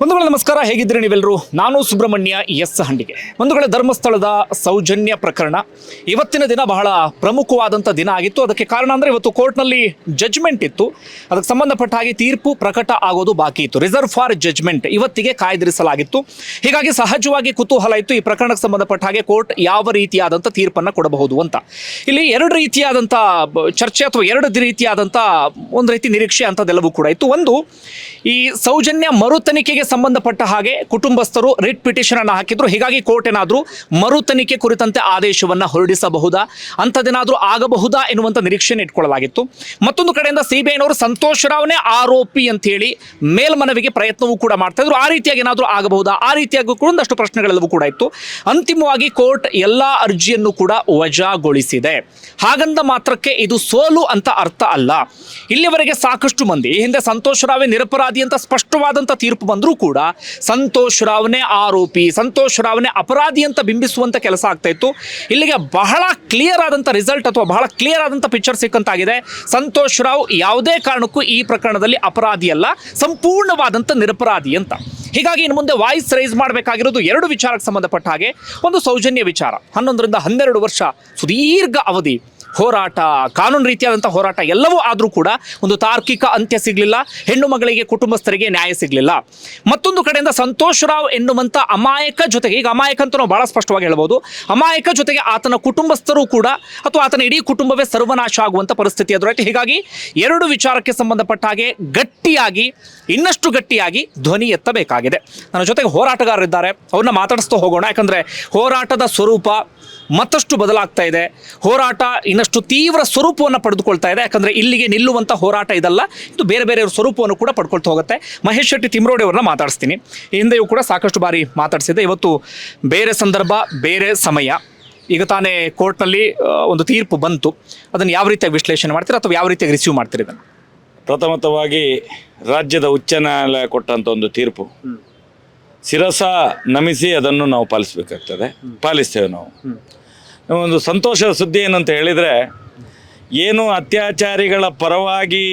ಬಂಧುಗಳ, ನಮಸ್ಕಾರ. ಹೇಗಿದ್ದೀರಿ ನೀವೆಲ್ಲರೂ? ನಾನು ಸುಬ್ರಹ್ಮಣ್ಯ ಎಸ್ ಹಂಡಿಗೆ ಬಂಧುಗಳ, ಧರ್ಮಸ್ಥಳದ ಸೌಜನ್ಯ ಪ್ರಕರಣ. ಇವತ್ತಿನ ದಿನ ಬಹಳ ಪ್ರಮುಖವಾದಂಥ ದಿನ ಆಗಿತ್ತು. ಅದಕ್ಕೆ ಕಾರಣ ಅಂದರೆ ಇವತ್ತು ಕೋರ್ಟ್ನಲ್ಲಿ ಜಜ್ಮೆಂಟ್ ಇತ್ತು. ಅದಕ್ಕೆ ಸಂಬಂಧಪಟ್ಟ ಹಾಗೆ ತೀರ್ಪು ಪ್ರಕಟ ಆಗೋದು ಬಾಕಿ ಇತ್ತು. ರಿಸರ್ವ್ ಫಾರ್ ಜಜ್ಮೆಂಟ್ ಇವತ್ತಿಗೆ ಕಾಯ್ದಿರಿಸಲಾಗಿತ್ತು. ಹೀಗಾಗಿ ಸಹಜವಾಗಿ ಕುತೂಹಲ ಇತ್ತು. ಈ ಪ್ರಕರಣಕ್ಕೆ ಸಂಬಂಧಪಟ್ಟ ಹಾಗೆ ಕೋರ್ಟ್ ಯಾವ ರೀತಿಯಾದಂಥ ತೀರ್ಪನ್ನು ಕೊಡಬಹುದು ಅಂತ. ಇಲ್ಲಿ ಎರಡು ರೀತಿಯಾದಂಥ ಚರ್ಚೆ ಅಥವಾ ಎರಡು ರೀತಿಯಾದಂಥ ಒಂದು ರೀತಿ ನಿರೀಕ್ಷೆ ಅಂಥದ್ದೆಲ್ಲವೂ ಕೂಡ ಇತ್ತು. ಒಂದು, ಈ ಸೌಜನ್ಯ ಮರು ತನಿಖೆಗೆ ಸಂಬಂಧಪಟ್ಟ ಹಾಗೆ ಕುಟುಂಬಸ್ಥರು ರಿಟ್ ಪಿಟಿಷನ್ ಅನ್ನು ಹಾಕಿದ್ರು. ಹೀಗಾಗಿ ಕೋರ್ಟ್ ಏನಾದರೂ ಮರು ತನಿಖೆ ಕುರಿತಂತೆ ಆದೇಶವನ್ನ ಹೊರಡಿಸಬಹುದಾ? ಅಂಥದ್ದೇನಾದರೂ ಆಗಬಹುದಾ ಎನ್ನುವಂಥ ನಿರೀಕ್ಷೆ ಇಟ್ಕೊಳ್ಳಲಾಗಿತ್ತು. ಮತ್ತೊಂದು ಕಡೆಯಿಂದ ಸಿಬಿಐನವರು ಸಂತೋಷ್ ರಾವ್ನೇ ಆರೋಪಿ ಅಂತ ಹೇಳಿ ಮೇಲ್ಮನವಿಗೆ ಪ್ರಯತ್ನವೂ ಕೂಡ ಮಾಡ್ತಾ ಇದ್ರು. ಆ ರೀತಿಯಾಗಿ ಏನಾದರೂ ಆಗಬಹುದಾ? ಆ ರೀತಿಯಾಗಿ ಕೂಡ ಒಂದಷ್ಟು ಪ್ರಶ್ನೆಗಳೆಲ್ಲವೂ ಕೂಡ ಇತ್ತು. ಅಂತಿಮವಾಗಿ ಕೋರ್ಟ್ ಎಲ್ಲಾ ಅರ್ಜಿಯನ್ನು ಕೂಡ ವಜಾಗೊಳಿಸಿದೆ. ಹಾಗಂದ ಮಾತ್ರಕ್ಕೆ ಇದು ಸೋಲು ಅಂತ ಅರ್ಥ ಅಲ್ಲ. ಇಲ್ಲಿವರೆಗೆ ಸಾಕಷ್ಟು ಮಂದಿ, ಈ ಹಿಂದೆ ಸಂತೋಷ ರಾವೇ ನಿರಪರಾಧಿ ಅಂತ ಸ್ಪಷ್ಟವಾದಂಥ ತೀರ್ಪು ಬಂದರೂ ಕೂಡ ಸಂತೋಷ್ ರಾವ್ನೇ ಆರೋಪಿ, ಸಂತೋಷ್ ರಾವ್ನೇ ಅಪರಾಧಿ ಅಂತ ಬಿಂಬಿಸುವಂಥ ಕೆಲಸ ಆಗ್ತಾ ಇತ್ತು. ಇಲ್ಲಿಗೆ ಬಹಳ ಕ್ಲಿಯರ್ ಆದಂಥ ರಿಸಲ್ಟ್ ಅಥವಾ ಬಹಳ ಕ್ಲಿಯರ್ ಆದಂಥ ಪಿಕ್ಚರ್ ಸಿಕ್ಕಂತಾಗಿದೆ. ಸಂತೋಷ್ ರಾವ್ ಯಾವುದೇ ಕಾರಣಕ್ಕೂ ಈ ಪ್ರಕರಣದಲ್ಲಿ ಅಪರಾಧಿ ಅಲ್ಲ ಸಂಪೂರ್ಣವಾದಂಥ ನಿರಪರಾಧಿ ಅಂತ. ಹೀಗಾಗಿ ಇನ್ನು ಮುಂದೆ ವಾಯ್ಸ್ ರೈಸ್ ಮಾಡಬೇಕಾಗಿರೋದು ಎರಡು ವಿಚಾರಕ್ಕೆ ಸಂಬಂಧಪಟ್ಟ ಹಾಗೆ. ಒಂದು ಸೌಜನ್ಯ ವಿಚಾರ. ಹನ್ನೊಂದರಿಂದ ಹನ್ನೆರಡು ವರ್ಷ ಸುದೀರ್ಘ ಅವಧಿ. ಹೋರಾಟ, ಕಾನೂನು ರೀತಿಯಾದಂಥ ಹೋರಾಟ ಎಲ್ಲವೂ ಆದರೂ ಕೂಡ ಒಂದು ತಾರ್ಕಿಕ ಅಂತ್ಯ ಸಿಗಲಿಲ್ಲ, ಹೆಣ್ಣು ಮಗಳಿಗೆ ಕುಟುಂಬಸ್ಥರಿಗೆ ನ್ಯಾಯ ಸಿಗಲಿಲ್ಲ. ಮತ್ತೊಂದು ಕಡೆಯಿಂದ ಸಂತೋಷ್ ರಾವ್ ಎನ್ನುವಂಥ ಅಮಾಯಕ ಜೊತೆಗೆ, ಈಗ ಅಮಾಯಕ ಅಂತ ನಾವು ಭಾಳ ಸ್ಪಷ್ಟವಾಗಿ ಹೇಳ್ಬೋದು, ಅಮಾಯಕ ಜೊತೆಗೆ ಆತನ ಕುಟುಂಬಸ್ಥರು ಕೂಡ, ಅಥವಾ ಆತನ ಇಡೀ ಕುಟುಂಬವೇ ಸರ್ವನಾಶ ಆಗುವಂಥ ಪರಿಸ್ಥಿತಿ ಎದುರಾಯಿತು. ಹೀಗಾಗಿ ಎರಡು ವಿಚಾರಕ್ಕೆ ಸಂಬಂಧಪಟ್ಟ ಹಾಗೆ ಗಟ್ಟಿಯಾಗಿ, ಇನ್ನಷ್ಟು ಗಟ್ಟಿಯಾಗಿ ಧ್ವನಿ ಎತ್ತಬೇಕಾಗಿದೆ. ನನ್ನ ಜೊತೆಗೆ ಹೋರಾಟಗಾರರಿದ್ದಾರೆ, ಅವ್ರನ್ನ ಮಾತಾಡಿಸ್ತಾ ಹೋಗೋಣ. ಯಾಕಂದರೆ ಹೋರಾಟದ ಸ್ವರೂಪ ಮತ್ತಷ್ಟು ಬದಲಾಗ್ತಾ ಇದೆ. ಹೋರಾಟ ಇನ್ನಷ್ಟು ತೀವ್ರ ಸ್ವರೂಪವನ್ನು ಪಡೆದುಕೊಳ್ತಾ ಇದೆ. ಯಾಕಂದರೆ ಇಲ್ಲಿಗೆ ನಿಲ್ಲುವಂಥ ಹೋರಾಟ ಇದಲ್ಲ. ಇದು ಬೇರೆ ಬೇರೆಯವ್ರ ಸ್ವರೂಪವನ್ನು ಕೂಡ ಪಡ್ಕೊಳ್ತಾ ಹೋಗುತ್ತೆ. ಮಹೇಶ್ ಶೆಟ್ಟಿ ತಿಮ್ರೋಡಿ ಅವ್ರನ್ನ ಮಾತಾಡಿಸ್ತೀನಿ. ಹಿಂದೆಯೂ ಕೂಡ ಸಾಕಷ್ಟು ಬಾರಿ ಮಾತಾಡಿಸಿದ್ದೆ ಇವತ್ತು ಬೇರೆ ಸಂದರ್ಭ ಬೇರೆ ಸಮಯ. ಈಗ ತಾನೇ ಕೋರ್ಟ್ನಲ್ಲಿ ಒಂದು ತೀರ್ಪು ಬಂತು. ಅದನ್ನು ಯಾವ ರೀತಿಯಾಗಿ ವಿಶ್ಲೇಷಣೆ ಮಾಡ್ತೀರಾ ಅಥವಾ ಯಾವ ರೀತಿಯಾಗಿ ರಿಸೀವ್ ಮಾಡ್ತೀರಿ ಇದನ್ನು? ಪ್ರಥಮತವಾಗಿ ರಾಜ್ಯದ ಉಚ್ಚ ನ್ಯಾಯಾಲಯ ಕೊಟ್ಟಂಥ ಒಂದು ತೀರ್ಪು. ಶಿರಸ ನಮಿಸಿ ಅದನ್ನು ನಾವು ಪಾಲಿಸಬೇಕಾಗ್ತದೆ. ಪಾಲಿಸ್ತೇವೆ ನಾವು. ಒಂದು ಸಂತೋಷದ ಸುದ್ದಿ ಏನಂತ ಹೇಳಿದರೆ, ಏನು ಅತ್ಯಾಚಾರಿಗಳ ಪರವಾಗಿ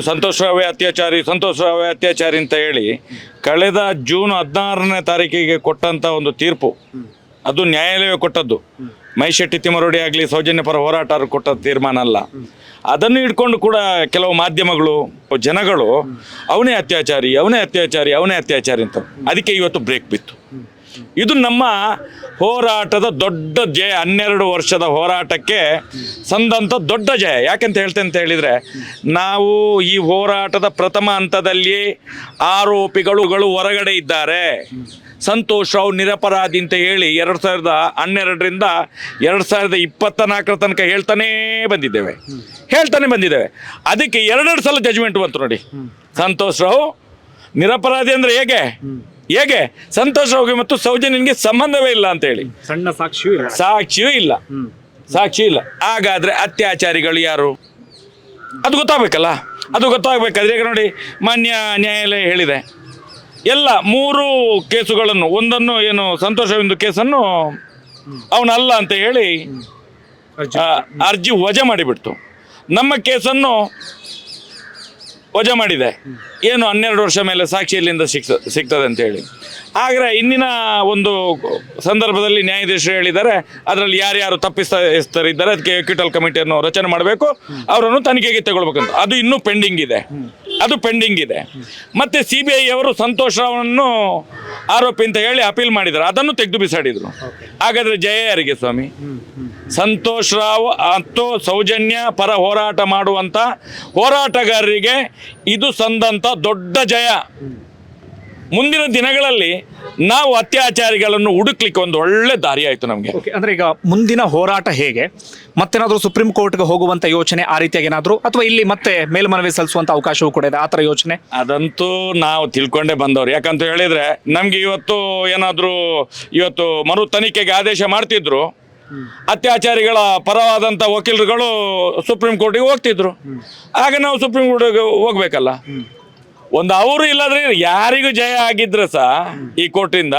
ಸಂತೋಷವೇ ಅತ್ಯಾಚಾರಿ ಸಂತೋಷವೇ ಅತ್ಯಾಚಾರಿ ಅಂತ ಹೇಳಿ, ಕಳೆದ ಜೂನ್ ಹದಿನಾರನೇ ತಾರೀಕಿಗೆ ಕೊಟ್ಟಂಥ ಒಂದು ತೀರ್ಪು. ಅದು ನ್ಯಾಯಾಲಯ ಕೊಟ್ಟದ್ದು. ಮೈಶೆಟ್ಟಿ ತಿಮರೋಡಿ ಆಗಲಿ ಸೌಜನ್ಯ ಪರ ಹೋರಾಟ ಕೊಟ್ಟ ತೀರ್ಮಾನ ಅಲ್ಲ. ಅದನ್ನು ಇಟ್ಕೊಂಡು ಕೂಡ ಕೆಲವು ಮಾಧ್ಯಮಗಳು, ಜನಗಳು, ಅವನೇ ಅತ್ಯಾಚಾರಿ ಅವನೇ ಅತ್ಯಾಚಾರಿ ಅವನೇ ಅತ್ಯಾಚಾರಿ ಅಂತ. ಅದಕ್ಕೆ ಇವತ್ತು ಬ್ರೇಕ್ ಬಿತ್ತು. ಇದು ನಮ್ಮ ಹೋರಾಟದ ದೊಡ್ಡ ಜಯ. ಹನ್ನೆರಡು ವರ್ಷದ ಹೋರಾಟಕ್ಕೆ ಸಂದಂಥ ದೊಡ್ಡ ಜಯ. ಯಾಕೆಂತ ಹೇಳ್ತೇನೆ ಅಂತ ಹೇಳಿದರೆ, ನಾವು ಈ ಹೋರಾಟದ ಪ್ರಥಮ ಹಂತದಲ್ಲಿ ಆರೋಪಿಗಳುಗಳು ಹೊರಗಡೆ ಇದ್ದಾರೆ. ಸಂತೋಷ್ ರಾವ್ ನಿರಪರಾಧಿ ಅಂತ ಹೇಳಿ ಎರಡು ಸಾವಿರದ ಹನ್ನೆರಡರಿಂದ ಎರಡು ಸಾವಿರದ ಇಪ್ಪತ್ತ ನಾಲ್ಕರ ತನಕ ಹೇಳ್ತಾನೇ ಬಂದಿದ್ದೇವೆ. ಹೇಳ್ತಾನೆ ಬಂದಿದ್ದೇವೆ. ಅದಕ್ಕೆ ಎರಡೆರಡು ಸಲ ಜಜ್ಮೆಂಟ್ ಬಂತು ನೋಡಿ. ಸಂತೋಷ್ ರಾವ್ ನಿರಪರಾಧಿ ಅಂದರೆ ಹೇಗೆ? ಹೇಗೆ? ಸಂತೋಷ್ ರಾವ್ಗೆ ಮತ್ತು ಸೌಜನ್ಯನಿಗೆ ಸಂಬಂಧವೇ ಇಲ್ಲ ಅಂತ ಹೇಳಿ. ಸಣ್ಣ ಸಾಕ್ಷಿಯೂ ಇಲ್ಲ. ಸಾಕ್ಷಿಯೂ ಇಲ್ಲ. ಸಾಕ್ಷಿ ಇಲ್ಲ. ಹಾಗಾದ್ರೆ ಅತ್ಯಾಚಾರಿಗಳು ಯಾರು? ಅದು ಗೊತ್ತಾಗಬೇಕಲ್ಲ? ಅದು ಗೊತ್ತಾಗಬೇಕಾದ್ರೆ ಈಗ ನೋಡಿ ಮಾನ್ಯ ನ್ಯಾಯಾಲಯ ಹೇಳಿದೆ. ಎಲ್ಲ ಮೂರು ಕೇಸುಗಳನ್ನು ಒಂದನ್ನು ಏನು ಸಂತೋಷ ಒಂದು ಕೇಸನ್ನು ಅವನಲ್ಲ ಅಂತ ಹೇಳಿ ಅರ್ಜಿ. ವಜಾ ಮಾಡಿಬಿಡ್ತು. ನಮ್ಮ ಕೇಸನ್ನು ವಜಾ ಮಾಡಿದೆ. ಏನು ಹನ್ನೆರಡು ವರ್ಷ ಮೇಲೆ ಸಾಕ್ಷಿಯಲ್ಲಿಂದ ಸಿಕ್ತ ಸಿಗ್ತದೆ ಅಂತ ಹೇಳಿ. ಆದರೆ ಇಂದಿನ ಒಂದು ಸಂದರ್ಭದಲ್ಲಿ ನ್ಯಾಯಾಧೀಶರು ಹೇಳಿದ್ದಾರೆ ಅದರಲ್ಲಿ ಯಾರ್ಯಾರು ತಪ್ಪಿಸ್ತರಿದ್ದಾರೆ ಅದಕ್ಕೆ ಕ್ಯೂಟಲ್ ಕಮಿಟಿಯನ್ನು ರಚನೆ ಮಾಡಬೇಕು ಅವರನ್ನು ತನಿಖೆಗೆ ತಗೊಳ್ಬೇಕಂತ. ಅದು ಇನ್ನೂ ಪೆಂಡಿಂಗ್ ಇದೆ. ಅದು ಪೆಂಡಿಂಗ್ ಇದೆ. ಮತ್ತೆ ಸಿ ಬಿ ಐ ಅವರು ಸಂತೋಷ್ ರಾವ್ನನ್ನು ಆರೋಪಿ ಅಂತ ಹೇಳಿ ಅಪೀಲ್ ಮಾಡಿದರು. ಅದನ್ನು ತೆಗೆದು ಬಿಸಾಡಿದ್ರು. ಹಾಗಾದ್ರೆ ಜಯ ಯಾರಿಗೆ ಸ್ವಾಮಿ? ಸಂತೋಷ್ ರಾವ್ ಮತ್ತು ಸೌಜನ್ಯ ಪರ ಹೋರಾಟ ಮಾಡುವಂಥ ಹೋರಾಟಗಾರರಿಗೆ ಇದು ಸಂದಂಥ ದೊಡ್ಡ ಜಯ. ಮುಂದಿನ ದಿನಗಳಲ್ಲಿ ನಾವು ಅತ್ಯಾಚಾರಿಗಳನ್ನು ಹುಡುಕ್ಲಿಕ್ಕೆ ಒಂದು ಒಳ್ಳೆ ದಾರಿ ಆಯಿತು ನಮಗೆ. ಓಕೆ ಅಂದ್ರೆ ಈಗ ಮುಂದಿನ ಹೋರಾಟ ಹೇಗೆ? ಮತ್ತೇನಾದರೂ ಸುಪ್ರೀಂ ಕೋರ್ಟ್ಗೆ ಹೋಗುವಂತ ಯೋಚನೆ ಆ ರೀತಿಯಾಗಿ ಏನಾದರೂ? ಅಥವಾ ಇಲ್ಲಿ ಮತ್ತೆ ಮೇಲ್ಮನವಿ ಸಲ್ಲಿಸುವಂತ ಅವಕಾಶವೂ ಕೂಡ ಇದೆ ಆ ಥರ ಯೋಚನೆ? ಅದಂತೂ ನಾವು ತಿಳ್ಕೊಂಡೇ ಬಂದವ್ರು. ಯಾಕಂತ ಹೇಳಿದ್ರೆ ನಮ್ಗೆ ಇವತ್ತು ಏನಾದರೂ ಇವತ್ತು ಮರು ತನಿಖೆಗೆ ಆದೇಶ ಮಾಡ್ತಿದ್ರು. ಅತ್ಯಾಚಾರಿಗಳ ಪರವಾದಂಥ ವಕೀಲರುಗಳು ಸುಪ್ರೀಂ ಕೋರ್ಟಿಗೆ ಹೋಗ್ತಿದ್ರು. ಆಗ ನಾವು ಸುಪ್ರೀಂ ಕೋರ್ಟಿಗೆ ಹೋಗ್ಬೇಕಲ್ಲ. ಒಂದು ಅವರು ಇಲ್ಲಾದ್ರೆ ಯಾರಿಗೂ ಜಯ ಆಗಿದ್ರೆ ಸಹ ಈ ಕೋರ್ಟಿಂದ.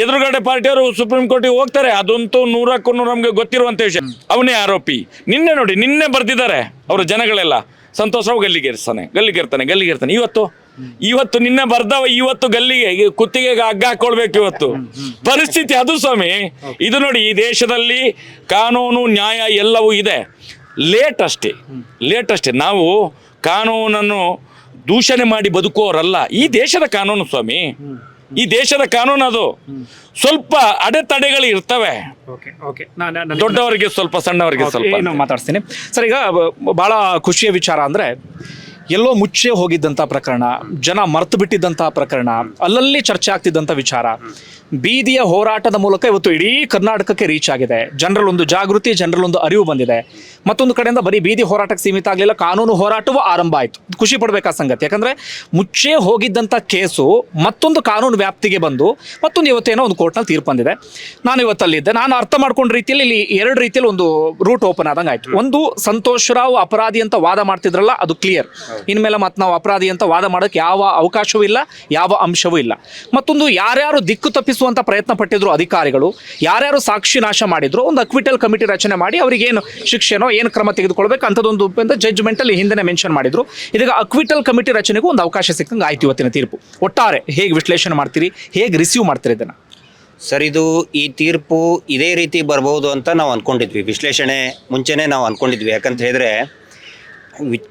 ಎದುರುಗಡೆ ಪಾರ್ಟಿಯವರು ಸುಪ್ರೀಂ ಕೋರ್ಟಿಗೆ ಹೋಗ್ತಾರೆ, ಅದಂತೂ ನೂರಕ್ಕೂ ನೂರ ನಮ್ಗೆ ಗೊತ್ತಿರುವಂತ ವಿಷಯ. ಅವನೇ ಆರೋಪಿ. ನಿನ್ನೆ ನೋಡಿ, ನಿನ್ನೆ ಬರ್ದಿದ್ದಾರೆ ಅವರ ಜನಗಳೆಲ್ಲ. ಸಂತೋಷವು ರಾವ್ ಗಲ್ಲಿಗೇರಿಸ್ತಾನೆ, ಗಲ್ಲಿಗೇರ್ತಾನೆ ಗಲ್ಲಿಗೇರ್ತಾನೆ. ಇವತ್ತು? ಇವತ್ತು ನಿನ್ನೆ ಬರ್ದವ, ಇವತ್ತು ಗಲ್ಲಿಗೆ ಕುತ್ತಿಗೆ ಕುತ್ತಿಗೆಗೆ ಹಗ್ಗ ಹಾಕೊಳ್ಬೇಕು ಇವತ್ತು. ಪರಿಸ್ಥಿತಿ ಅದು ಸ್ವಾಮಿ. ಇದು ನೋಡಿ, ಈ ದೇಶದಲ್ಲಿ ಕಾನೂನು, ನ್ಯಾಯ ಎಲ್ಲವೂ ಇದೆ. ಲೇಟ್ ಅಷ್ಟೇ ಲೇಟ್ ಅಷ್ಟೇ. ನಾವು ಕಾನೂನನ್ನು ದೂಷಣೆ ಮಾಡಿ ಬದುಕುವವರಲ್ಲ. ಈ ದೇಶದ ಕಾನೂನು ಸ್ವಾಮಿ ಈ ದೇಶದ ಕಾನೂನು ಅದು. ಸ್ವಲ್ಪ ಅಡೆತಡೆಗಳು ಇರ್ತವೆ. ದೊಡ್ಡವರಿಗೆ ಸ್ವಲ್ಪ ಸಣ್ಣವರಿಗೆ ಸ್ವಲ್ಪ. ಮಾತಾಡ್ತೀನಿ ಸರ್ ಈಗ ಬಹಳ ಖುಷಿಯ ವಿಚಾರ ಅಂದ್ರೆ ಎಲ್ಲೋ ಮುಚ್ಚೆ ಹೋಗಿದ್ದಂಥ ಪ್ರಕರಣ ಜನ ಮರ್ತು ಬಿಟ್ಟಿದ್ದಂತಹ ಪ್ರಕರಣ ಅಲ್ಲಲ್ಲಿ ಚರ್ಚೆ ಆಗ್ತಿದ್ದಂಥ ವಿಚಾರ. ಬೀದಿಯ ಹೋರಾಟದ ಮೂಲಕ ಇವತ್ತು ಇಡೀ ಕರ್ನಾಟಕಕ್ಕೆ ರೀಚ್ ಆಗಿದೆ. ಜನರಲ್ಲಿ ಒಂದು ಜಾಗೃತಿ ಜನರಲ್ಲಿ ಒಂದು ಅರಿವು ಬಂದಿದೆ. ಮತ್ತೊಂದು ಕಡೆಯಿಂದ ಬರೀ ಬೀದಿ ಹೋರಾಟಕ್ಕೆ ಸೀಮಿತ ಆಗಲಿಲ್ಲ ಕಾನೂನು ಹೋರಾಟವೂ ಆರಂಭ ಆಯಿತು. ಖುಷಿ ಪಡಬೇಕಾದ ಸಂಗತಿ? ಯಾಕಂದರೆ ಮುಚ್ಚೆ ಹೋಗಿದ್ದಂಥ ಕೇಸು ಮತ್ತೊಂದು ಕಾನೂನು ವ್ಯಾಪ್ತಿಗೆ ಬಂದು ಮತ್ತೊಂದು ಇವತ್ತೇನೋ ಒಂದು ಕೋರ್ಟ್ನಲ್ಲಿ ತೀರ್ಪು ಬಂದಿದೆ. ನಾನು ಇವತ್ತಲ್ಲಿದ್ದೆ. ನಾನು ಅರ್ಥ ಮಾಡ್ಕೊಂಡ ರೀತಿಯಲ್ಲಿ ಇಲ್ಲಿ ಎರಡು ರೀತಿಯಲ್ಲಿ ಒಂದು ರೂಟ್ ಓಪನ್ ಆದಂಗೆ ಆಯಿತು. ಒಂದು ಸಂತೋಷ್ ರಾವ್ ಅಪರಾಧಿ ಅಂತ ವಾದ ಮಾಡ್ತಿದ್ರಲ್ಲ ಅದು ಕ್ಲಿಯರ್ ಇನ್ಮೇಲೆ ಮತ್ತು ನಾವು ಅಪರಾಧಿ ಅಂತ ವಾದ ಮಾಡೋಕ್ಕೆ ಯಾವ ಅವಕಾಶವೂ ಇಲ್ಲ ಯಾವ ಅಂಶವೂ ಇಲ್ಲ. ಮತ್ತೊಂದು ಯಾರ್ಯಾರು ದಿಕ್ಕು ತಪ್ಪಿಸುವಂತ ಪ್ರಯತ್ನ ಪಟ್ಟಿದ್ರು ಅಧಿಕಾರಿಗಳು. ಯಾರ್ಯಾರು ಸಾಕ್ಷಿ ನಾಶ ಮಾಡಿದ್ರು ಒಂದು ಅಕ್ವಿಟಲ್ ಕಮಿಟಿ ರಚನೆ ಮಾಡಿ ಅವರಿಗೆ ಏನು ಶಿಕ್ಷೆನೋ ಏನು ಕ್ರಮ ತೆಗೆದುಕೊಳ್ಬೇಕು ಅಂತದೊಂದು ಜಡ್ಜ್ಮೆಂಟ್ ಅಲ್ಲಿ ಹಿಂದೆ ಮೆನ್ಷನ್ ಮಾಡಿದ್ರು. ಇದೀಗ ಅಕ್ವಿಟಲ್ ಕಮಿಟಿ ರಚನೆಗೂ ಒಂದು ಅವಕಾಶ ಸಿಕ್ಕಂಗೆ ಆಯ್ತು ಇವತ್ತಿನ ತೀರ್ಪು. ಒಟ್ಟಾರೆ ಹೇಗೆ ವಿಶ್ಲೇಷಣೆ ಮಾಡ್ತೀರಿ ಹೇಗೆ ರಿಸೀವ್ ಮಾಡ್ತೀರಿ ಇದನ್ನ? ಸರ್ ಇದು ಈ ತೀರ್ಪು ಇದೇ ರೀತಿ ಬರ್ಬೋದು ಅಂತ ನಾವು ಅಂದ್ಕೊಂಡಿದ್ವಿ ವಿಶ್ಲೇಷಣೆ ಮುಂಚೆನೇ ನಾವು ಅಂದ್ಕೊಂಡಿದ್ವಿ ಯಾಕಂತ ಹೇಳಿದ್ರೆ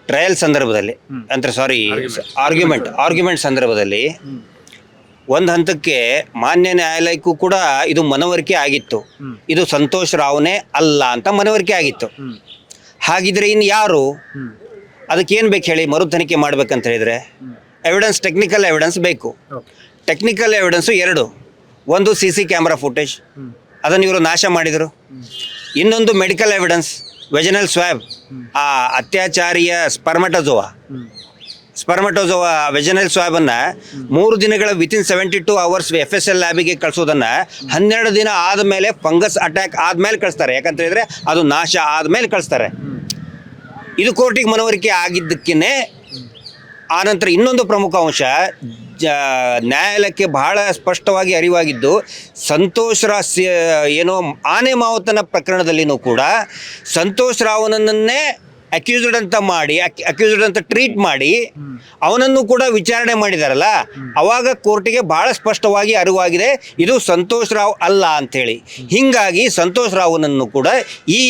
ಟ್ರಯಲ್ ಸಂದರ್ಭದಲ್ಲಿ ಅಂದ್ರೆ ಸಾರಿ ಆರ್ಗ್ಯುಮೆಂಟ್ ಆರ್ಗ್ಯುಮೆಂಟ್ ಸಂದರ್ಭದಲ್ಲಿ ಒಂದು ಹಂತಕ್ಕೆ ಮಾನ್ಯ ನ್ಯಾಯಾಲಯಕ್ಕೂ ಕೂಡ ಇದು ಮನವರಿಕೆ ಆಗಿತ್ತು. ಇದು ಸಂತೋಷ್ ರಾವ್ನೇ ಅಲ್ಲ ಅಂತ ಮನವರಿಕೆ ಆಗಿತ್ತು. ಹಾಗಿದ್ರೆ ಇನ್ನು ಯಾರು? ಅದಕ್ಕೇನು ಬೇಕು ಹೇಳಿ ಮರು ತನಿಖೆ ಮಾಡ್ಬೇಕಂತ ಹೇಳಿದ್ರೆ? ಎವಿಡೆನ್ಸ್ ಟೆಕ್ನಿಕಲ್ ಎವಿಡೆನ್ಸ್ ಬೇಕು. ಟೆಕ್ನಿಕಲ್ ಎವಿಡೆನ್ಸು ಎರಡು. ಒಂದು ಸಿ ಸಿ ಕ್ಯಾಮ್ರಾ ಫುಟೇಜ್ ಅದನ್ನು ಇವರು ನಾಶ ಮಾಡಿದರು. ಇನ್ನೊಂದು ಮೆಡಿಕಲ್ ಎವಿಡೆನ್ಸ್ ವೆಜನಲ್ ಸ್ವ್ಯಾಬ್ ಆ ಅತ್ಯಾಚಾರಿಯ ಸ್ಪರ್ಮಟೋಜೋವಾ ಸ್ಪರ್ಮಟೋಜೋವಾ ವೆಜನಲ್ ಸ್ವಾಬನ್ನು ಮೂರು ದಿನಗಳ within seventy two hours F S L ಲ್ಯಾಬಿಗೆ ಕಳಿಸೋದನ್ನ ಹನ್ನೆರಡು ದಿನ ಆದಮೇಲೆ ಫಂಗಸ್ ಅಟ್ಯಾಕ್ ಆದಮೇಲೆ ಕಳಿಸ್ತಾರೆ. ಯಾಕಂತ ಹೇಳಿದ್ರೆ ಅದು ನಾಶ ಆದಮೇಲೆ ಕಳಿಸ್ತಾರೆ. ಇದು ಕೋರ್ಟಿಗೆ ಮನವರಿಕೆ ಆಗಿದ್ದಕ್ಕೇ ಆನಂತರ ಇನ್ನೊಂದು ಪ್ರಮುಖ ಅಂಶ, ಜ, ನ್ಯಾಯಾಲಯಕ್ಕೆ ಬಹಳ ಸ್ಪಷ್ಟವಾಗಿ ಅರಿವಾಗಿದ್ದು ಸಂತೋಷ್ ರಾವ್ ಏನೋ ಆನೆ ಮಾವುತನ ಪ್ರಕರಣದಲ್ಲಿನೂ ಕೂಡ ಸಂತೋಷ್ ರಾವನನ್ನೇ ಅಕ್ಯೂಸ್ಡ್ ಅಂತ ಮಾಡಿ ಅಕ್ಯೂಸ್ಡ್ ಅಂತ ಟ್ರೀಟ್ ಮಾಡಿ, ಅವನನ್ನು ಕೂಡ ವಿಚಾರಣೆ ಮಾಡಿದಾರಲ್ಲ, ಅವಾಗ ಕೋರ್ಟಿಗೆ ಬಹಳ ಸ್ಪಷ್ಟವಾಗಿ ಅರಿವಾಗಿದೆ, ಇದು ಸಂತೋಷ್ ರಾವ್ ಅಲ್ಲ ಅಂತೇಳಿ ಹೀಗಾಗಿ ಸಂತೋಷ್ ರಾವ್ನನ್ನು ಕೂಡ ಈ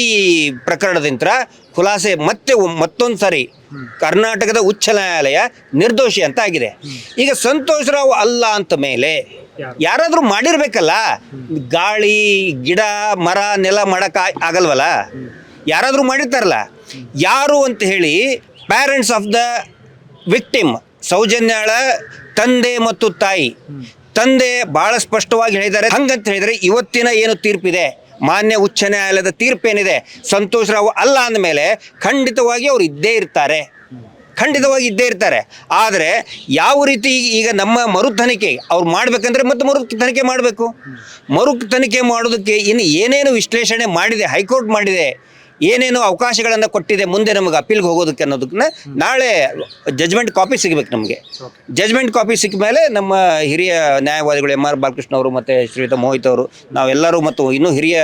ಪ್ರಕರಣದಿಂದ ಖುಲಾಸೆ ಮತ್ತೆ ಮತ್ತೊಂದು ಸಾರಿ ಕರ್ನಾಟಕದ ಉಚ್ಚ ನ್ಯಾಯಾಲಯ ನಿರ್ದೋಷಿ ಅಂತ ಆಗಿದೆ. ಈಗ ಸಂತೋಷ್ ರಾವ್ ಅಲ್ಲ ಅಂತ ಮೇಲೆ ಯಾರಾದರೂ ಮಾಡಿರ್ಬೇಕಲ್ಲ, ಗಾಳಿ, ಗಿಡ, ಮರ, ನೆಲ ಮಾಡಕ್ ಆಗಲ್ವಲ್ಲ? ಯಾರಾದರೂ ಮಾಡಿರ್ತಾರಲ್ಲ? ಯಾರು ಅಂತ ಹೇಳಿ ಪ್ಯಾರೆಂಟ್ಸ್ ಆಫ್ ದ ವಿಕ್ಟಿಮ್ ಸೌಜನ್ಯಾಳ ತಂದೆ ಮತ್ತು ತಾಯಿ. ತಂದೆ ಬಹಳ ಸ್ಪಷ್ಟವಾಗಿ ಹೇಳಿದ್ದಾರೆ. ಹಂಗಂತ ಹೇಳಿದರೆ ಇವತ್ತಿನ ಏನು ತೀರ್ಪಿದೆ? ಮಾನ್ಯ ಉಚ್ಚ ನ್ಯಾಯಾಲಯದ ತೀರ್ಪೇನಿದೆ? ಸಂತೋಷ್ ರಾವ್ ಅಲ್ಲ ಅಂದಮೇಲೆ ಖಂಡಿತವಾಗಿ ಅವರು ಇದ್ದೇ ಇರ್ತಾರೆ. ಖಂಡಿತವಾಗಿ ಇದ್ದೇ ಇರ್ತಾರೆ. ಆದರೆ ಯಾವ ರೀತಿ ಈಗ ನಮ್ಮ ಮರು ತನಿಖೆ ಅವ್ರು ಮಾಡಬೇಕಂದ್ರೆ ಮತ್ತೆ ಮರು ತನಿಖೆ ಮಾಡಬೇಕು. ಮರು ತನಿಖೆ ಮಾಡೋದಕ್ಕೆ ಇನ್ನು ಏನೇನು ವಿಶ್ಲೇಷಣೆ ಮಾಡಿದೆ, ಹೈಕೋರ್ಟ್ ಮಾಡಿದೆ ಏನೇನು ಅವಕಾಶಗಳನ್ನು ಕೊಟ್ಟಿದೆ ಮುಂದೆ ನಮಗೆ ಅಪೀಲ್ಗೆ ಹೋಗೋದಕ್ಕೆ ಅನ್ನೋದಕ್ಕನ್ನ ನಾಳೆ ಜಜ್ಮೆಂಟ್ ಕಾಪಿ ಸಿಗಬೇಕು ನಮಗೆ. ಜಜ್ಮೆಂಟ್ ಕಾಪಿ ಸಿಕ್ಕ ಮೇಲೆ ನಮ್ಮ ಹಿರಿಯ ನ್ಯಾಯವಾದಿಗಳು ಎಂ ಆರ್ ಬಾಲಕೃಷ್ಣ ಅವರು ಮತ್ತು ಶ್ರೀಯುತ ಮೋಹಿತ್ ಅವರು ನಾವೆಲ್ಲರೂ ಮತ್ತು ಇನ್ನೂ ಹಿರಿಯ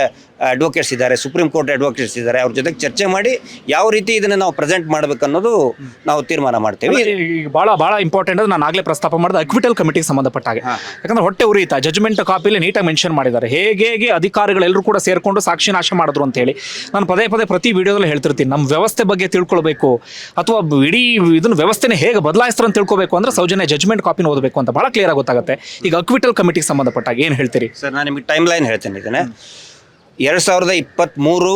ಅಡ್ವೊಕೇಟ್ಸ್ ಇದ್ದಾರೆ ಸುಪ್ರೀಂ ಕೋರ್ಟ್ ಅಡ್ವೊಕೇಟ್ಸ್ ಇದ್ದಾರೆ ಅವ್ರ ಜೊತೆಗೆ ಚರ್ಚೆ ಮಾಡಿ ಯಾವ ರೀತಿ ಇದನ್ನು ನಾವು ಪ್ರೆಸೆಂಟ್ ಮಾಡಬೇಕು ಅನ್ನೋದು ನಾವು ತೀರ್ಮಾನ ಮಾಡ್ತೇವೆ. ಈಗ ಭಾಳ ಭಾಳ ಇಂಪಾರ್ಟೆಂಟ್ ಅದು ನಾನು ಆಗಲೇ ಪ್ರಸ್ತಾಪ ಮಾಡಿದ ಅಕ್ವಿಟಲ್ ಕಮಿಟಿಗೆ ಸಂಬಂಧಪಟ್ಟ ಹಾಗೆ. ಯಾಕಂದ್ರೆ ಹೊಟ್ಟೆ ಉರಿಯಿತ ಜಜ್ಮೆಂಟ್ ಕಾಪಿಲಿ ನೀಟಾಗಿ ಮೆನ್ಷನ್ ಮಾಡಿದ್ದಾರೆ. ಹೇಗೆ ಹೇಗೆ ಅಧಿಕಾರಿಗಳೆಲ್ಲರೂ ಕೂಡ ಸೇರಿಕೊಂಡು ಸಾಕ್ಷಿ ನಾಶ ಮಾಡಿದ್ರು ಅಂತ ಹೇಳಿ. ನಾನು ಪದೇ ಪದೇ ಪ್ರತಿ ವಿಡಿಯೋದಲ್ಲಿ ಹೇಳ್ತಿರ್ತೀನಿ. ನಮ್ಮ ವ್ಯವಸ್ಥೆ ಬಗ್ಗೆ ತಿಳ್ಕೊಳ್ಬೇಕು ಅಥವಾ ಇಡೀ ಇದನ್ನು ವ್ಯವಸ್ಥೆನ ಹೇಗೆ ಬದಲಾಯಿಸ್ತಾರೆ ಅಂತ ತಿಳ್ಕೊಬೇಕು ಅಂದ್ರೆ ಸೌಜನ್ಯ ಜಜ್ಮೆಂಟ್ ಕಾಪಿನ ಓದಬೇಕು ಅಂತ ಬಹಳ ಕ್ಲಿಯರ್ ಆಗಿ ಗೊತ್ತಾಗುತ್ತೆ ಈಗ ಅಕ್ವಿಟಲ್ ಕಮಿಟಿಗೆ ಸಂಬಂಧಪಟ್ಟಾಗ ಏನು ಹೇಳ್ತೀರಿ? ಸರ್, ನಾನು ನಿಮಗೆ ಟೈಮ್ ಲೈನ್ ಹೇಳ್ತೇನೆ ಇದನ್ನು. ಎರಡು ಸಾವಿರದ ಇಪ್ಪತ್ತ್ಮೂರು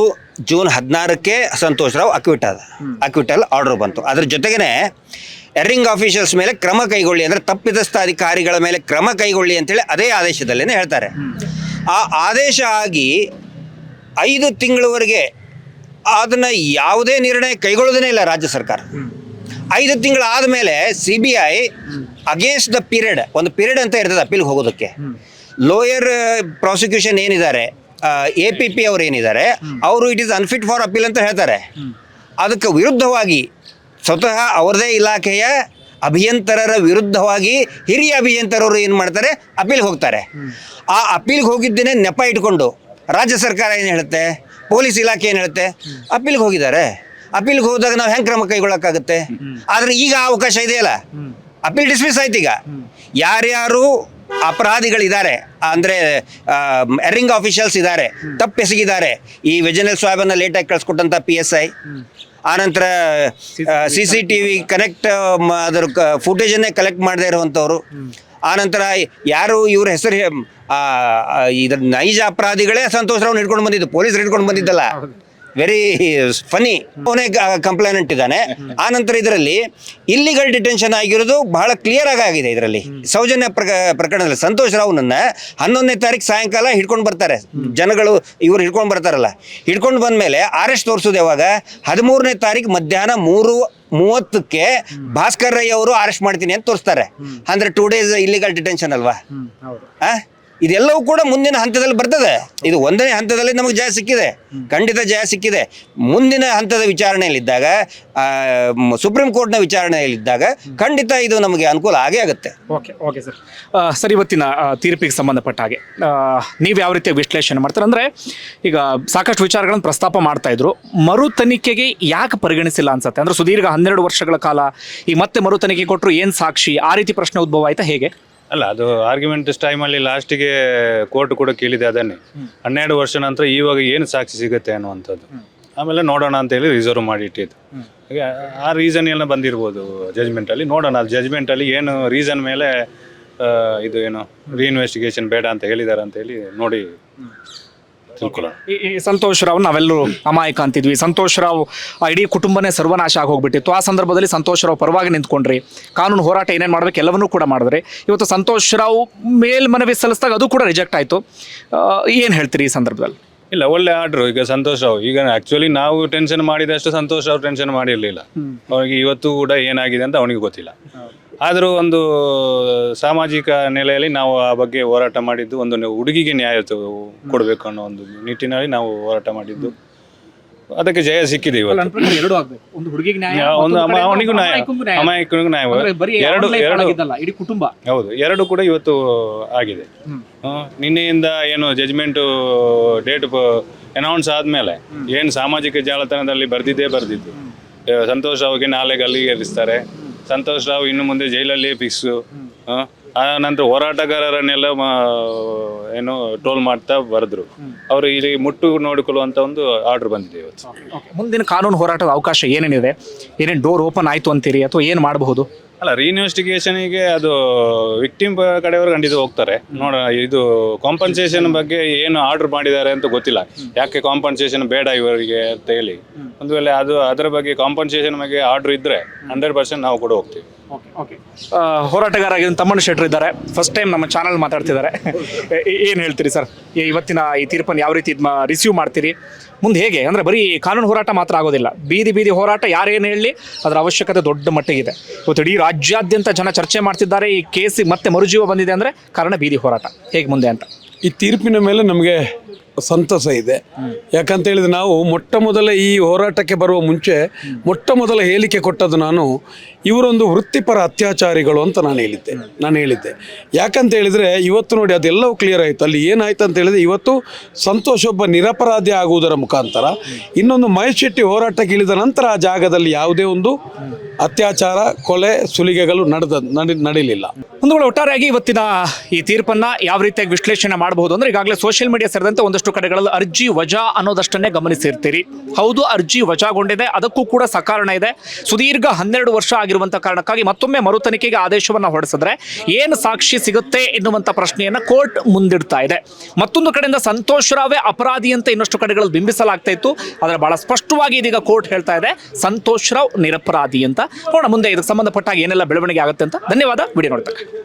June ಹದಿನಾರಕ್ಕೆ Santosh Rao acquit acquittal order ಬಂತು. ಅದ್ರ ಜೊತೆಗೇ ಎರಿಂಗ್ ಆಫೀಷಿಯಲ್ಸ್ ಮೇಲೆ ಕ್ರಮ ಕೈಗೊಳ್ಳಿ ಅಂದರೆ ತಪ್ಪಿತಸ್ಥ ಅಧಿಕಾರಿಗಳ ಮೇಲೆ ಕ್ರಮ ಕೈಗೊಳ್ಳಿ ಅಂತೇಳಿ ಅದೇ ಆದೇಶದಲ್ಲೇ ಹೇಳ್ತಾರೆ. ಆ ಆದೇಶ ಆಗಿ ಐದು ತಿಂಗಳವರೆಗೆ ಅದನ್ನು ಯಾವುದೇ ನಿರ್ಣಯ ಕೈಗೊಳ್ಳೋದೇ ಇಲ್ಲ ರಾಜ್ಯ ಸರ್ಕಾರ. ಐದು ತಿಂಗಳಾದ ಮೇಲೆ C B I against the period ಒಂದು ಪೀರಿಯಡ್ ಅಂತ ಇರ್ತದೆ ಅಪೀಲ್ಗೆ ಹೋಗೋದಕ್ಕೆ. ಲೋಯರ್ ಪ್ರಾಸಿಕ್ಯೂಷನ್ ಏನಿದ್ದಾರೆ ಎ ಪಿ ಪಿ ಅವ್ರು ಏನಿದ್ದಾರೆ, ಅವರು it is unfit for appeal ಅಂತ ಹೇಳ್ತಾರೆ. ಅದಕ್ಕೆ ವಿರುದ್ಧವಾಗಿ ಸ್ವತಃ ಅವರದೇ ಇಲಾಖೆಯ ಅಭಿಯಂತರರ ವಿರುದ್ಧವಾಗಿ ಹಿರಿಯ ಅಭಿಯಂತರವರು ಏನು ಮಾಡ್ತಾರೆ ಅಪೀಲ್ಗೆ ಹೋಗ್ತಾರೆ. ಆ ಅಪೀಲ್ಗೆ ಹೋಗಿದ್ದೇನೆ ನೆಪ ಇಟ್ಕೊಂಡು ರಾಜ್ಯ ಸರ್ಕಾರ ಏನು ಹೇಳುತ್ತೆ? ಪೊಲೀಸ್ ಇಲಾಖೆ ಏನು ಹೇಳುತ್ತೆ? ಅಪೀಲ್ಗೆ ಹೋಗಿದ್ದಾರೆ. ಅಪೀಲ್ಗೆ ಹೋದಾಗ ನಾವು ಹೆಂಗೆ ಕ್ರಮ ಕೈಗೊಳ್ಳೋಕ್ಕಾಗುತ್ತೆ? ಆದರೆ ಈಗ ಅವಕಾಶ ಇದೆಯಲ್ಲ? ಅಪೀಲ್ ಡಿಸ್ಮಿಸ್ ಆಯ್ತು ಈಗ. ಯಾರ್ಯಾರು ಅಪರಾಧಿಗಳಿದ್ದಾರೆ, ಅಂದರೆ ಎರಿಂಗ್ ಆಫೀಷಿಯಲ್ಸ್ ಇದ್ದಾರೆ ತಪ್ಪೆಸಗಿದ್ದಾರೆ ಈ ವಿಜನಲ್ ಸ್ವಾಬನ್ನ ಲೇಟಾಗಿ ಕಳಿಸ್ಕೊಟ್ಟಂಥ ಪಿ ಎಸ್ ಐ ಆನಂತರ C C T V connect ಅದರ ಫುಟೇಜನ್ನೇ ಕಲೆಕ್ಟ್ ಮಾಡದೇ ಇರುವಂಥವ್ರು ಆನಂತರ ಯಾರು ಇವ್ರ ಹೆಸರು ಇದ್ರ ನೈಜ ಅಪರಾಧಿಗಳೇ ಸಂತೋಷ್ ರಾವ್ ಹಿಡ್ಕೊಂಡು ಬಂದಿದ್ದು, ಪೊಲೀಸರು ಹಿಡ್ಕೊಂಡು ಬಂದಿದ್ದಲ್ಲ. ವೆರಿ ಫನಿ ಅವನೇ ಕಂಪ್ಲೇನೆಂಟ್ ಇದ್ದಾನೆ. ಆನಂತರ ಇದರಲ್ಲಿ ಇಲ್ಲಿಗಲ್ ಡಿಟೆನ್ಷನ್ ಆಗಿರೋದು ಬಹಳ ಕ್ಲಿಯರ್ ಆಗಿ ಆಗಿದೆ ಇದರಲ್ಲಿ. ಸೌಜನ್ಯ ಪ್ರಕ, ಪ್ರಕರಣದಲ್ಲಿ ಸಂತೋಷ್ ರಾವ್ನನ್ನ ಹನ್ನೊಂದನೇ ತಾರೀಕು ಸಾಯಂಕಾಲ ಹಿಡ್ಕೊಂಡು ಬರ್ತಾರೆ. ಜನಗಳು ಇವರು ಹಿಡ್ಕೊಂಡು ಬರ್ತಾರಲ್ಲ. ಹಿಡ್ಕೊಂಡು ಬಂದ ಮೇಲೆ ಅರೆಸ್ಟ್ ತೋರಿಸೋದು ಯಾವಾಗ? ಹದಿಮೂರನೇ ತಾರೀಕು ಮಧ್ಯಾಹ್ನ ಮೂರು ಮೂವತ್ತಕ್ಕೆ ಭಾಸ್ಕರ್ ರೈ ಅವರು ಅರೆಸ್ಟ್ ಮಾಡ್ತೀನಿ ಅಂತ ತೋರಿಸ್ತಾರೆ. ಅಂದ್ರೆ ಟೂ ಡೇಸ್ ಇಲ್ಲಿಗಲ್ ಡಿಟೆನ್ಷನ್ ಅಲ್ವಾ? ಆ? ಇದೆಲ್ಲವೂ ಕೂಡ ಮುಂದಿನ ಹಂತದಲ್ಲಿ ಬರ್ತದೆ. ಇದು ಒಂದನೇ ಹಂತದಲ್ಲಿ ನಮಗೆ ಜಯ ಸಿಕ್ಕಿದೆ. ಖಂಡಿತ ಜಯ ಸಿಕ್ಕಿದೆ. ಮುಂದಿನ ಹಂತದ ವಿಚಾರಣೆಯಲ್ಲಿದ್ದಾಗ ಸುಪ್ರೀಂ ಕೋರ್ಟ್ನ ವಿಚಾರಣೆಯಲ್ಲಿದ್ದಾಗ ಖಂಡಿತ ಇದು ನಮಗೆ ಅನುಕೂಲ ಆಗೇ ಆಗುತ್ತೆ. Okay okay sir. ಸರ್, ಇವತ್ತಿನ ತೀರ್ಪಿಗೆ ಸಂಬಂಧಪಟ್ಟ ಹಾಗೆ. ನೀವು ಯಾವ ರೀತಿ ವಿಶ್ಲೇಷಣೆ ಮಾಡ್ತಾರೆ? ಅಂದರೆ, ಈಗ ಸಾಕಷ್ಟು ವಿಚಾರಗಳನ್ನು ಪ್ರಸ್ತಾಪ ಮಾಡ್ತಾ ಇದ್ರು. ಮರು ತನಿಖೆಗೆ ಯಾಕೆ ಪರಿಗಣಿಸಿಲ್ಲ ಅನ್ಸುತ್ತೆ? ಅಂದ್ರೆ ಸುದೀರ್ಘ ಹನ್ನೆರಡು ವರ್ಷಗಳ ಕಾಲ ಈ ಮತ್ತೆ ಮರು ತನಿಖೆ ಕೊಟ್ಟರು ಏನು ಸಾಕ್ಷಿ? ಆ ರೀತಿ ಪ್ರಶ್ನೆ ಉದ್ಭವ ಆಯ್ತಾ ಹೇಗೆ? ಅಲ್ಲ ಅದು ಆರ್ಗ್ಯುಮೆಂಟ್ ಟೈಮಲ್ಲಿ ಲಾಸ್ಟಿಗೆ ಕೋರ್ಟ್ ಕೂಡ ಕೇಳಿದೆ ಅದನ್ನೇ. ಹನ್ನೆರಡು ವರ್ಷ ನಂತರ ಇವಾಗ ಏನು ಸಾಕ್ಷಿ ಸಿಗುತ್ತೆ ಅನ್ನುವಂಥದ್ದು. ಆಮೇಲೆ ನೋಡೋಣ ಅಂತ ಹೇಳಿ ರಿಸರ್ವ್ ಮಾಡಿ ಇಟ್ಟಿದ್ದು ಹಾಗೆ ಆ ರೀಸನ್ ಎಲ್ಲ ಬಂದಿರ್ಬೋದು ಜಜ್ಮೆಂಟಲ್ಲಿ ನೋಡೋಣ ಅದು ಜಜ್ಮೆಂಟಲ್ಲಿ ಏನು ರೀಸನ್ ಮೇಲೆ ಇದು ಏನು ರೀಇನ್ವೆಸ್ಟಿಗೇಷನ್ ಬೇಡ ಅಂತ ಹೇಳಿದ್ದಾರೆ ಅಂತ ಹೇಳಿ ನೋಡಿ. ತಿಳ್ಕೊಳ್ಳೋಣ. ಈ ಈ ಸಂತೋಷ್ ರಾವ್ ನಾವೆಲ್ಲರೂ ಅಮಾಯಕ ಅಂತಿದ್ವಿ. ಸಂತೋಷ್ ರಾವ್ ಆ ಇಡೀ ಕುಟುಂಬನೇ ಸರ್ವನಾಶ ಆಗಿ ಹೋಗ್ಬಿಟ್ಟಿತ್ತು ಆ ಸಂದರ್ಭದಲ್ಲಿ ಸಂತೋಷ್ ರಾವ್ ಪರವಾಗಿ ನಿಂತ್ಕೊಂಡ್ರಿ. ಕಾನೂನು ಹೋರಾಟ ಏನೇನು ಮಾಡ್ಬೇಕು ಎಲ್ಲವನ್ನೂ ಕೂಡ ಮಾಡಿದ್ರಿ. ಇವತ್ತು ಸಂತೋಷ್ ರಾವ್ ಮೇಲ್ಮನವಿ ಸಲ್ಲಿಸಿದಾಗ ಅದು ಕೂಡ ರಿಜೆಕ್ಟ್ ಆಯಿತು. ಏನು ಹೇಳ್ತೀರಿ ಈ ಸಂದರ್ಭದಲ್ಲಿ? ಇಲ್ಲ ಒಳ್ಳೆ ಆರ್ಡ್ರು. ಈಗ ಸಂತೋಷ್ ರಾವ್ ಈಗ ಆಕ್ಚುಲಿ ನಾವು ಟೆನ್ಷನ್ ಮಾಡಿದಷ್ಟು ಸಂತೋಷ್ ರಾವ್ ಟೆನ್ಷನ್ ಮಾಡಿರಲಿಲ್ಲ. ಅವನಿಗೆ ಇವತ್ತು ಕೂಡ ಏನಾಗಿದೆ ಅಂತ ಅವನಿಗೆ ಗೊತ್ತಿಲ್ಲ. ಆದರೂ ಒಂದು ಸಾಮಾಜಿಕ ನೆಲೆಯಲ್ಲಿ ನಾವು ಆ ಬಗ್ಗೆ ಹೋರಾಟ ಮಾಡಿದ್ದು ಒಂದು ಹುಡುಗಿಗೆ ನ್ಯಾಯ ಕೊಡಬೇಕು ಅನ್ನೋ ಒಂದು ನಿಟ್ಟಿನಲ್ಲಿ ನಾವು ಹೋರಾಟ ಮಾಡಿದ್ದು. ಅದಕ್ಕೆ ಜಯ ಸಿಕ್ಕಿದೆ ಇವತ್ತು. ಎರಡು ಆಗ್ಬೇಕು. ಒಂದು ಹುಡುಗಿಗೆ ಯಾ- ಒಂದು ಅಮ- ಅವನಿಗೂ ನ್ಯಾಯ. ಅಮಾಯಕನಿಗೂ ನ್ಯಾಯ. ಎರಡು ಎರಡು ಇಡೀ ಕುಟುಂಬ. ಹೌದು ಎರಡು ಕೂಡ ಇವತ್ತು ಆಗಿದೆ. ನಿನ್ನೆಯಿಂದ ಏನು ಜಜ್ಮೆಂಟು ಡೇಟ್ ಅನೌನ್ಸ್ ಆದಮೇಲೆ ಏನು ಸಾಮಾಜಿಕ ಜಾಲತಾಣದಲ್ಲಿ ಬರ್ದಿದ್ದೇ ಬರ್ದಿದ್ದು. ಸಂತೋಷ್ ನಾಲೆಗೆ ನಾಳೆ ಗಲ್ಲಿಗೇರಿಸ್ತಾರೆ ಸಂತೋಷ್ ರಾವ್ ಇನ್ನು ಮುಂದೆ ಜೈಲಲ್ಲಿ ಫಿಕ್ಸು. ಆ ನಂತರ ಹೋರಾಟಗಾರರನ್ನೆಲ್ಲ ಏನು ಟೋಲ್ ಮಾಡ್ತಾ ಬರೆದ್ರು. ಅವರು ಇಲ್ಲಿ ಮುಟ್ಟು ನೋಡಿಕೊಳ್ಳುವಂತ ಒಂದು ಆರ್ಡರ್ ಬಂದಿದೆ ಇವತ್ತು. ಮುಂದಿನ ಕಾನೂನು ಹೋರಾಟದ ಅವಕಾಶ ಏನೇನಿದೆ? ಏನೇನು ಡೋರ್ ಓಪನ್ ಆಯ್ತು ಅಂತೀರಿ ಅಥವಾ ಏನು ಮಾಡಬಹುದು? ಅಲ್ಲ ರೀಇನ್ವೆಸ್ಟಿಗೇಷನ್ಗೆ ಅದು ವಿಕ್ಟಿಮ್ ಕಡೆಯವರು ಖಂಡಿತ ಹೋಗ್ತಾರೆ. ನೋಡ, ಇದು ಕಾಂಪನ್ಸೇಷನ್ ಬಗ್ಗೆ ಏನು ಆರ್ಡರ್ ಮಾಡಿದ್ದಾರೆ ಅಂತ ಗೊತ್ತಿಲ್ಲ. ಯಾಕೆ ಕಾಂಪನ್ಸೇಷನ್ ಬೇಡ ಇವರಿಗೆ ಅಂತ ಹೇಳಿ. ಒಂದು ವೇಳೆ ಅದು, ಅದರ ಬಗ್ಗೆ ಕಾಂಪನ್ಸೇಷನ್ ಬಗ್ಗೆ ಆರ್ಡರ್ ಇದ್ರೆ ಹಂಡ್ರೆಡ್ ಪರ್ಸೆಂಟ್ ನಾವು ಕೂಡ ಹೋಗ್ತೀವಿ. ಹೋರಾಟಗಾರ ತಮ್ಮಣ್ಣ ಶೆಟ್ಟರ್ ಇದ್ದಾರೆ. ಫಸ್ಟ್ ಟೈಮ್ ನಮ್ಮ ಚಾನಲ್ ಮಾತಾಡ್ತಿದ್ದಾರೆ. ಏನು ಹೇಳ್ತೀರಿ ಸರ್ ಇವತ್ತಿನ ಈ ತೀರ್ಪನ್ನು ಯಾವ ರೀತಿ ರಿಸೀವ್ ಮಾಡ್ತೀರಿ? ಮುಂದೆ ಹೇಗೆ? ಅಂದರೆ ಬರೀ ಕಾನೂನು ಹೋರಾಟ ಮಾತ್ರ ಆಗೋದಿಲ್ಲ. ಬೀದಿ ಬೀದಿ ಹೋರಾಟ ಯಾರೇನು ಹೇಳಿ ಅದರ ಅವಶ್ಯಕತೆ ದೊಡ್ಡ ಮಟ್ಟಿಗಿದೆ. ಇವತ್ತು ಇಡೀ ರಾಜ್ಯಾದ್ಯಂತ ಜನ ಚರ್ಚೆ ಮಾಡ್ತಿದ್ದಾರೆ. ಈ ಕೇಸಿಗೆ ಮತ್ತೆ ಮರುಜೀವ ಬಂದಿದೆ ಅಂದರೆ ಕಾರಣ ಬೀದಿ ಹೋರಾಟ. ಹೇಗೆ ಮುಂದೆ ಅಂತ? ಈ ತೀರ್ಪಿನ ಮೇಲೆ ನಮಗೆ ಸಂತಸ ಇದೆ. ಯಾಕಂತ ಹೇಳಿದ್ರೆ ನಾವು ಮೊಟ್ಟ ಮೊದಲ ಈ ಹೋರಾಟಕ್ಕೆ ಬರುವ ಮುಂಚೆ ಮೊಟ್ಟ ಮೊದಲ ಹೇಳಿಕೆ ಕೊಟ್ಟದ್ದು ನಾನು ಇವರೊಂದು ವೃತ್ತಿಪರ ಅತ್ಯಾಚಾರಿಗಳು ಅಂತ ನಾನು ಹೇಳಿದ್ದೆ. ನಾನು ಹೇಳಿದ್ದೆ. ಯಾಕಂತ ಹೇಳಿದ್ರೆ ಇವತ್ತು ನೋಡಿ ಅದೆಲ್ಲವೂ ಕ್ಲಿಯರ್ ಆಯಿತು. ಅಲ್ಲಿ ಏನಾಯ್ತು ಅಂತ ಹೇಳಿದ್ರೆ ಇವತ್ತು ಸಂತೋಷ ಒಬ್ಬ ನಿರಪರಾಧಿ ಆಗುವುದರ ಮುಖಾಂತರ ಇನ್ನೊಂದು ಮಹೇಶ್ ಶೆಟ್ಟಿ ಹೋರಾಟಕ್ಕೆ ಇಳಿದ ನಂತರ ಆ ಜಾಗದಲ್ಲಿ ಯಾವುದೇ ಒಂದು ಅತ್ಯಾಚಾರ, ಕೊಲೆ, ಸುಲಿಗೆಗಳು ನಡೆದ, ನಡಿ, ನಡೀಲಿಲ್ಲ. ಒಂದು ಒಟ್ಟಾರೆಯಾಗಿ ಇವತ್ತಿನ ಈ ತೀರ್ಪನ್ನು ಯಾವ ರೀತಿಯಾಗಿ ವಿಶ್ಲೇಷಣೆ ಮಾಡಬಹುದು ಅಂದ್ರೆ ಈಗಾಗಲೇ ಸೋಷಿಯಲ್ ಮೀಡಿಯಾ ಸೇರಿದಂತೆ ಒಂದಷ್ಟು ಕಡೆಗಳಲ್ಲಿ ಅರ್ಜಿ ವಜಾ ಅನ್ನೋದಷ್ಟನ್ನೇ ಗಮನಿಸಿರ್ತೀರಿ. ಹೌದು, ಅರ್ಜಿ ವಜಾಗೊಂಡಿದೆ, ಅದಕ್ಕೂ ಕೂಡ ಸಕಾರಣ ಇದೆ. ಸುದೀರ್ಘ ಹನ್ನೆರಡು ವರ್ಷ ಆಗಿರುವಂತಹ ಕಾರಣಕ್ಕಾಗಿ ಮತ್ತೊಮ್ಮೆ ಮರು ತನಿಖೆಗೆ ಆದೇಶವನ್ನು ಹೊರಡಿಸಿದ್ರೆ ಏನು ಸಾಕ್ಷಿ ಸಿಗುತ್ತೆ ಎನ್ನುವಂಥ ಪ್ರಶ್ನೆಯನ್ನ ಕೋರ್ಟ್ ಮುಂದಿಡ್ತಾ ಇದೆ. ಮತ್ತೊಂದು ಕಡೆಯಿಂದ ಸಂತೋಷ್ ರಾವೇ ಅಪರಾಧಿ ಅಂತ ಇನ್ನಷ್ಟು ಕಡೆಗಳಲ್ಲಿ ಬಿಂಬಿಸಲಾಗ್ತಾ ಇತ್ತು. ಆದರೆ ಬಹಳ ಸ್ಪಷ್ಟವಾಗಿ ಇದೀಗ ಕೋರ್ಟ್ ಹೇಳ್ತಾ ಇದೆ, ಸಂತೋಷ್ ರಾವ್ ನಿರಪರಾಧಿ ಅಂತ. ನೋಡೋಣ ಮುಂದೆ ಇದಕ್ಕೆ ಸಂಬಂಧಪಟ್ಟಾಗ ಏನೆಲ್ಲ ಬೆಳವಣಿಗೆ ಆಗುತ್ತೆ ಅಂತ. ಧನ್ಯವಾದ, ವಿಡಿಯೋ ನೋಡ್ತಕ್ಕ